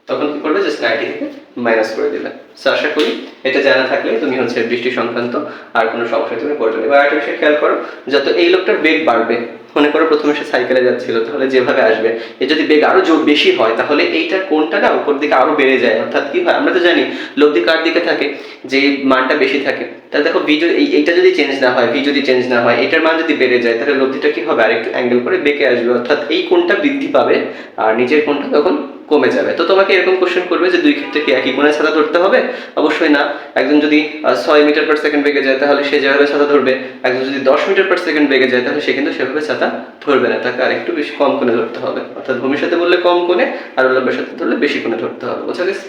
তখন কি করবে? জাস্ট নাইনটি থেকে মাইনাস করে দিবে। সো আশা করি এটা জানা থাকলে তুমি হচ্ছে বৃষ্টি সংক্রান্ত আর কোনো সমস্যা তুমি পড়বে এবার একটা বিষয় খেয়াল করো, যত এই লোকটার বেগ বাড়বে, মনে করো প্রথমে সে সাইকেলে যাচ্ছিল, তাহলে যেভাবে আসবে, এ যদি বেগ আরও জোর বেশি হয়, তাহলে এইটার কোনটা না উপর দিকে আরও বেড়ে যায়। অর্থাৎ কি হয়? আমরা তো জানি লব্ধি কার দিকে থাকে, যে মানটা বেশি থাকে। তাহলে দেখো ভি যদি এই- এইটা যদি চেঞ্জ না হয় ভি যদি চেঞ্জ না হয় এটার মান যদি বেড়ে যায়, তাহলে লব্ধিটা কি হবে? আরেকটু অ্যাঙ্গেল করে বেঁকে আসবে। অর্থাৎ এই কোনটা বৃদ্ধি পাবে, আর নিচের কোনটা তখন কমে যাবে। তো তোমাকে এরকম কোশ্চেন করবে যে দুই ক্ষেত্রে কি একই কোণে ছাতা ধরতে হবে? অবশ্যই না। একজন যদি ছয় মিটার পার সেকেন্ড বেগে যায়, তাহলে সে যেভাবে ছাতা ধরবে, একজন যদি দশ মিটার পার সেকেন্ড বেগে যায়, তাহলে সে কিন্তু সেভাবে ছাতা ধরবে না। তাকে আরেকটু বেশি কম কোণে ধরতে হবে। অর্থাৎ ভূমির সাথে বললে কম কোণে, আর উল্লম্বের সাথে ধরলে বেশি কোণে ধরতে হবে। বোঝা গেছে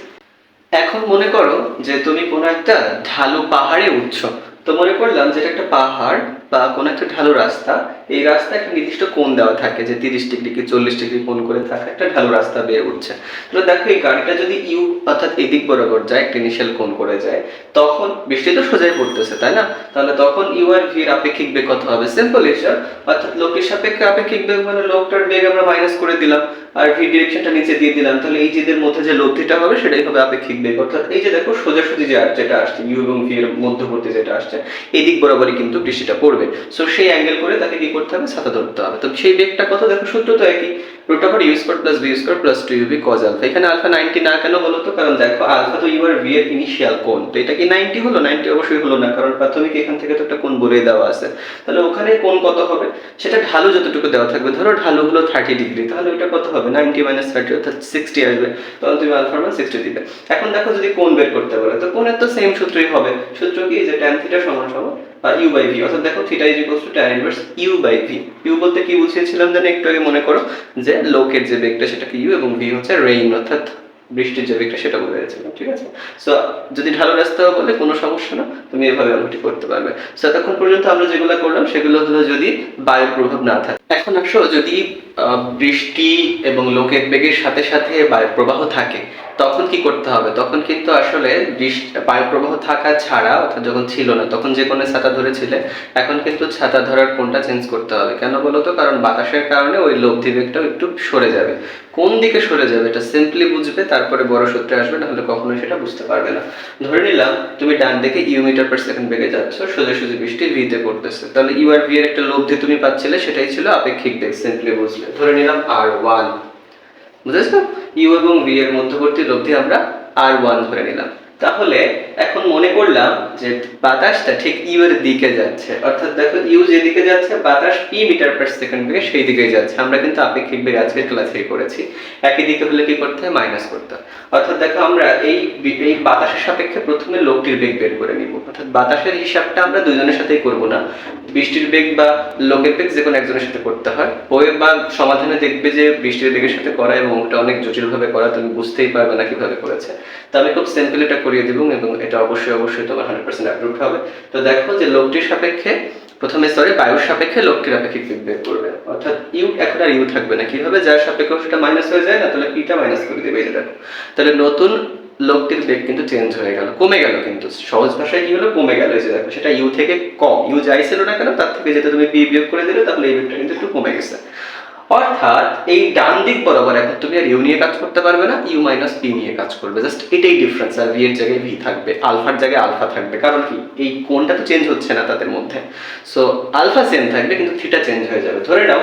এখন মনে করো যে তুমি কোনো একটা ঢালু পাহাড়ে উঠছো। তো মনে করলাম যে এটা একটা পাহাড় বা কোনো একটা ঢালু রাস্তা, এই রাস্তা একটা নির্দিষ্ট কোণ দেওয়া থাকে যে তিরিশ ডিগ্রি কি চল্লিশ ডিগ্রি কোণ করে থাকে একটা ঢালু রাস্তা বেয়ে উঠছে। তো দেখো এই গাড়িটা যদি ইউ অর্থাৎ এদিক বরাবর যায়, একটা ইনিশিয়াল কোণ করে যায়, তখন বৃষ্টি তো সোজাই পড়তেছে, তাই না? তাহলে তখন ইউ আর ভির আপেক্ষিক বেগ কত হবে? সিম্পল হিসাব অর্থাৎ লোকের সাপেক্ষে আপেক্ষিক বেগ মানে লোকটার বেগ আমরা মাইনাস করে দিলাম, আর ভি ডিরেকশনটা নিচে দিয়ে দিলাম, তাহলে এই যেদের মধ্যে যে লব্ধিটা হবে, সেটাই হবে আপেক্ষিক বেগ। অর্থাৎ এই যে দেখো সোজাসুজি যে যেটা আসছে, ইউ এবং ভি এর মধ্যবর্তী যেটা আসছে এই দিক বরাবরই কিন্তু বৃষ্টিটা পড়বে। সো সেই অ্যাঙ্গেল করে তাকে কি করতে হবে? ছাতা ধরতে হবে। তো সেই বেগটা কত? দেখো, সূত্র তো একই। Root over u square plus v square plus two u v cos alpha এখানে আলফা নাইনটি না কেন বলো তো? কারণ দেখো আলফা তো ইউ আর ভি এর ইনিশিয়াল কোণ। তো এটা কি নাইনটি হলো? নাইনটি অবশ্যই হলো না, কারণ প্রাথমিক এখান থেকে তো একটা কোণ বলে দেওয়া আছে। তাহলে ওখানে কোণ কত হবে? সেটা ঢালু যতটুকু দেওয়া থাকবে, ধরো ঢালু হলো থার্টি ডিগ্রি তাহলে ওইটা কত হবে? নাইনটি মাইনাস থার্টি অর্থাৎ সিক্সটি আসবে। তখন তুমি আলফার মান সিক্সটি দিবে। এখন দেখো যদি কোণ বের করতে বলে, তো কোণের তো সেম সূত্রই হবে। সূত্র কি? যে ট্যান থিটা সমান সমান বা ইউ বাই ভি অর্থাৎ দেখো theta is equals to tan inverse u by v u বলতে কি বুঝিয়েছিলাম জানি একটু আগে মনে করো? যে লোকের যে বেগটা সেটাকে ইউ এবং ভি হচ্ছে রেইন অর্থাৎ বৃষ্টির যে বেগটা সেটা বলে গেছিলাম ঠিক আছে? সো যদি ঢালু রাস্তা বলে, কোনো সমস্যা না, তুমি এভাবে অঙ্কটি করতে পারবে। সো এতক্ষণ পর্যন্ত আমরা যেগুলো করলাম, সেগুলো হলো যদি বায়ু প্রভাব না থাকে। এখন আসো, যদি বৃষ্টি এবং লোকের বেগের সাথে সাথে বায়ু প্রবাহ থাকে, তখন কি করতে হবে? তখন কিন্তু আসলে বৃষ্টি বায়ু প্রবাহ থাকা ছাড়া, অর্থাৎ যখন ছিল না, তখন যে কোনো ছাতা ধরেছিলে, এখন কিন্তু ছাতা ধরার কোনটা চেঞ্জ করতে হবে। কেন বলো তো? কারণ বাতাসের কারণে ওই লব্ধি বেগটাও একটু সরে যাবে। কোন দিকে সরে যাবে এটা সিম্পলি বুঝবে, তারপরে বড় সূত্রে আসবে, নাহলে কখনোই সেটা বুঝতে পারবে না। ধরে নিলাম, তুমি ডান দিকে ইউ মিটার পার সেকেন্ড বেগে যাচ্ছ, সোজাসুজি বৃষ্টি ভিতে পড়তেছে। তাহলে ইউ আর ভি এর একটা লব্ধি তুমি পাচ্ছিলে, সেটাই ছিল আপেক্ষিক বেগ সিম্পলি বুঝলে ধরে নিলাম আর ওয়ান বুঝেছ? ইউ এবং ভি এর মধ্যবর্তী লব্ধি আমরা আর ওয়ান ধরে নিলাম। তাহলে এখন মনে করলাম যে বাতাসটা ঠিক ইউ এর দিকে যাচ্ছে। অর্থাৎ দেখো ইউ যেদিকে যাচ্ছে, বাতাস পি মিটার পার সেকেন্ড বেগে সেই দিকেই যাচ্ছে। আমরা কিন্তু আপেক্ষিক বেগ আজকের ক্লাসেই করেছি। একই দিকে হলে কি করতে হয়? মাইনাস করতে অর্থাৎ দেখো আমরা এই এই বাতাসের সাপেক্ষে প্রথমে লোকটির বেগ বের করে নিব। অর্থাৎ বাতাসের হিসাবটা আমরা দুজনের সাথেই করব না। বৃষ্টির বেগ বা লোকের বেগ যে কোনো একজনের সাথে করতে হয়। ওই বা সমাধানে দেখবে যে বৃষ্টির বেগের সাথে করা এবং ওটা অনেক জটিলভাবে করা, তুমি বুঝতেই পারবে না কীভাবে করেছে। তো আমি খুব সিম্পল এটা করিয়ে দেবো এবং এটা অবশ্যই অবশ্যই তোমার হান্ড্রেড পার্সেন্ট অ্যাপ্রুভ হবে। তো দেখো যে লোকটির সাপেক্ষে, প্রথমে সরি বায়ুর সাপেক্ষে লোকটির আপেক্ষিক বের করবে। অর্থাৎ ইউ, এখন আর ইউ থাকবে না। কি হবে যার সাপেক্ষে সেটা মাইনাস হয়ে যায় না, তাহলে পিটা মাইনাস করে দেবে এটা দেখো। তাহলে নতুন লোকটির বেগ কিন্তু চেঞ্জ হয়ে গেল, কমে গেল কিন্তু। সহজ ভাষায় কি হলো? কমে গেল এই যে দেখো, সেটা ইউ থেকে কম। ইউ যাই ছিল না কেন, তার থেকে যেটা তুমি পি বিয়োগ করে দিলে তাহলে এই বেগটা কিন্তু একটু কমে গেছে। অর্থাৎ এই ডান দিক বরাবর এখন তুমি আর ইউ নিয়ে কাজ করতে পারবে না ইউ মাইনাস পি নিয়ে কাজ করবে। জাস্ট এটাই ডিফারেন্স আর ভি এর জায়গায় ভি থাকবে, আলফার জায়গায় আলফা থাকবে। কারণ কি? এই কোনটা তো চেঞ্জ হচ্ছে না তাদের মধ্যে। সো আলফা সেম থাকবে, কিন্তু থিটা চেঞ্জ হয়ে যাবে। ধরে নাও,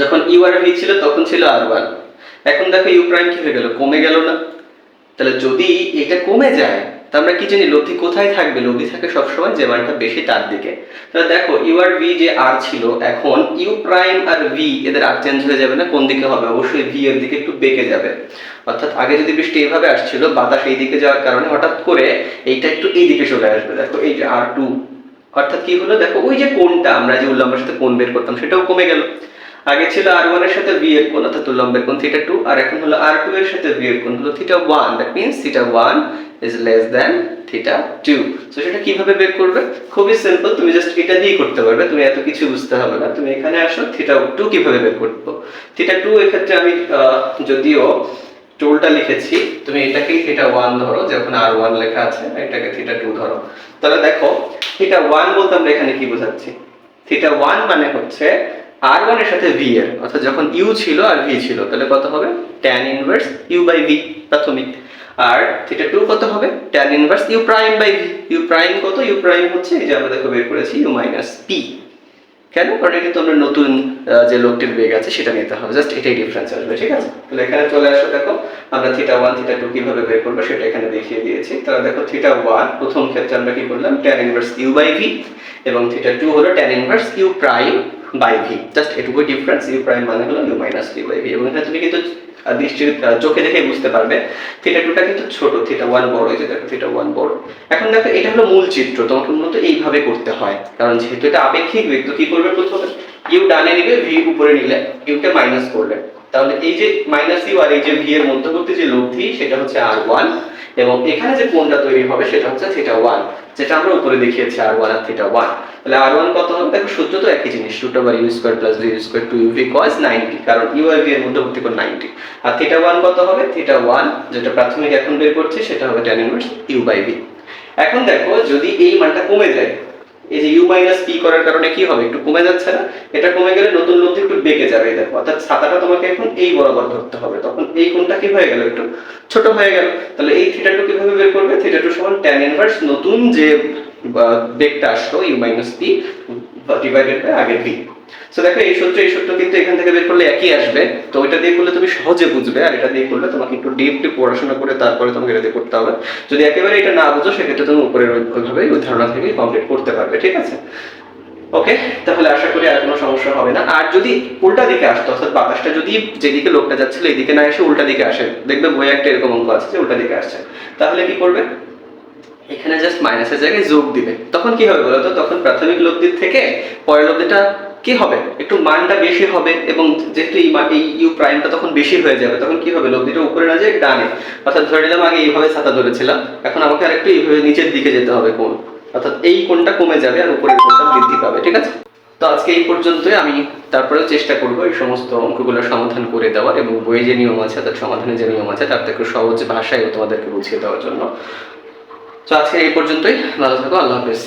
যখন ইউ আর ভি ছিল, তখন ছিল আর ওয়ান এখন দেখো ইউ প্রাইম কি হয়ে গেল? কমে গেল না। তাহলে যদি এটা কমে যায় তা আমরা কি জানি লব্ধি কোথায় থাকবে? লব্ধি থাকে সবসময় যে মানটা বেশি তার দিকে। তাহলে দেখো ইউ আর ভি যে আর ছিল, এখন ইউ প্রাইম আর ভি এদের আর চেঞ্জ হয়ে যাবে না, কোন দিকে হবে? অবশ্যই ভি এর দিকে একটু বেঁকে যাবে। অর্থাৎ আগে যদি বৃষ্টি এইভাবে আসছিল, বাতাস এই দিকে যাওয়ার কারণে হঠাৎ করে এইটা একটু এই দিকে চলে আসবে। দেখো, এই যে আর টু অর্থাৎ কি হলো? দেখো, ওই যে কোনটা, আমরা যে উল্লম্বের সাথে কোন বের করতাম, সেটাও কমে গেল। আগে ছিল আর ওয়ানের সাথে ভি এর কোণ, অর্থাৎ উল্লম্বের কোণ থিটা টু আর এখন হলো আর টু এর সাথে ভি এর কোণ, হলো theta one that means theta one is less than theta two so সেটা কীভাবে বের করবে? খুবই সিম্পল তুমি জাস্ট এটা দিয়ে করতে পারবে। তুমি এত কিছু বুঝতে হবে না। তুমি এখানে আসো থিটা টু কীভাবে বের করব? থিটা টু এক্ষেত্রে আমি যদিও টোলটা লিখেছি, তুমি এটাকে থিটা ওয়ান ধরো যখন আর ওয়ান লেখা আছে, এটাকে থিটা টু ধরো। তাহলে দেখো থিটা ওয়ান বলতে আমরা এখানে কি বোঝাচ্ছি? থিটা ওয়ান মানে হচ্ছে আর ওয়ানের সাথে ভি এর, অর্থাৎ যখন ইউ ছিল আর ভি ছিল, তাহলে কত হবে? Tan inverse u by v প্রাথমিক। আর থিটা টু কত হবে? Tan inverse u prime by v u prime কত? ইউ প্রাইম হচ্ছে এই যে আমরা দেখো বের করেছি ইউ মাইনাস পি কেন? কারণ এটা তোমরা নতুন যে লোকটির বেগ আছে সেটা নিতে হবে। জাস্ট এটাই ডিফারেন্স আসবে, ঠিক আছে? তাহলে এখানে চলে আসো, দেখো, আমরা থিটা ওয়ান থিটা টু কীভাবে বের করব সেটা এখানে দেখিয়ে দিয়েছি। তাহলে দেখো থিটা ওয়ান প্রথম ক্ষেত্রে আমরা কি করলাম? Tan inverse U by V এবং থিটা টু হলো tan inverse U prime by V just এটুকুই ডিফারেন্স ইউ প্রাইম মানে হলো U minus V by V এবং এখানে তুমি কিন্তু দৃষ্টির চোখে দেখে বুঝতে পারবে। থিটা টুটা কিন্তু ছোট থিটা ওয়ান বড়, এই দেখো থিটা ওয়ান বড়। এখন দেখো, এটা হলো মূল চিত্র, তোমাকে মূলত এইভাবে করতে হয়। কারণ যেহেতু এটা আপেক্ষিক বেগ তো কি করবে প্রথমে? ইউ ডানে নিবে ভি উপরে নিলে ইউকে মাইনাস করলে। তাহলে এই যে মাইনাস ইউ আর এই যে ভি এর মধ্যবর্তী যে লব্ধি, সেটা হচ্ছে আর ওয়ান এবং এখানে যে কোণটা তৈরি হবে সেটা হচ্ছে থিটা ওয়ান যেটা আমরা উপরে দেখিয়েছি আর ওয়ান আর থিটা ওয়ান তাহলে আর ওয়ান কত হবে? দেখো সূত্র তো একই জিনিস root over U square plus D square two U V cos ninety কারণ ইউ আই ভি এর মধ্যে মধ্যবর্তী করে নাইনটি আর থিটা ওয়ান কত হবে? থিটা ওয়ান যেটা প্রাথমিক এখন বের করছি, সেটা হবে tan inverse U by V এখন দেখো যদি এই মানটা কমে যায় এই যে ইউ মাইনাস পি করার কারণে কি হবে? একটু কমে যাচ্ছে না? এটা কমে গেলে নতুন লব্ধি একটু বেঁকে যাবে, এই দেখো। অর্থাৎ ছাতাটা তোমাকে এখন এই বরাবর ধরতে হবে। তখন এই কোণটা কি হয়ে গেল? একটু ছোট হয়ে গেল। তাহলে এই থিটা টু কীভাবে বের করবে? থিটা টু সমান ট্যান ইনভার্স নতুন যে বেগটা আসলো U minus P divided by আগের বি সো দেখো, এই সূত্র এই সূত্র কিন্তু এখান থেকে বের করলে একই আসবে। তো ওইটা দিয়ে করলে তুমি সহজে বুঝবে আর এটা দিয়ে করলে তোমাকে একটু ডিপলি পড়াশোনা করে তারপরে তোমাকে এটা দিয়ে করতে হবে। যদি একেবারে এটা না বুঝো, সেক্ষেত্রে তুমি উপরের ওইভাবে ওই ধারণা থেকে কমপ্লিট করতে পারবে, ঠিক আছে? ওকে তাহলে আশা করি আর কোনো সমস্যা হবে না। আর যদি উল্টা দিকে আসতো অর্থাৎ বাতাসটা যদি যেদিকে লোকটা যাচ্ছিল এইদিকে না এসে উল্টা দিকে আসে, দেখবে বই একটা এরকম অঙ্ক আছে যে উল্টা দিকে আসছে। তাহলে কি করবে? এখানে জাস্ট মাইনাসের জায়গায় যোগ দিবে। তখন কি হবে বলতো? তখন প্রাথমিক লব্ধির থেকে পরের লব্ধিটা কি হবে? একটু মানটা বেশি হবে এবং যেহেতু এই ইউ প্রাইমটা তখন বেশি হয়ে যাবে, তখন কি হবে? লব্ধিটা উপরে না যায় ডানে। অর্থাৎ ধরে নিলাম আগে এইভাবে ছাতা ধরেছিলাম, এখন আমাকে আরেকটু এইভাবে নিচের দিকে যেতে হবে কোন অর্থাৎ এই কোণটা কমে যাবে আর উপরের কোণটা বৃদ্ধি পাবে, ঠিক আছে? তো আজকে এই পর্যন্তই, আমি তারপরেও চেষ্টা করব এই সমস্ত অঙ্কগুলোর সমাধান করে দেওয়ার এবং বইয়ে যে নিয়ম আছে তার সমাধানের যে নিয়ম আছে, তার থেকে সহজ ভাষায় তোমাদেরকে বুঝিয়ে দেওয়ার জন্য। তো আজকে এই পর্যন্তই, ভালো থাকো, আল্লাহ হাফেজ।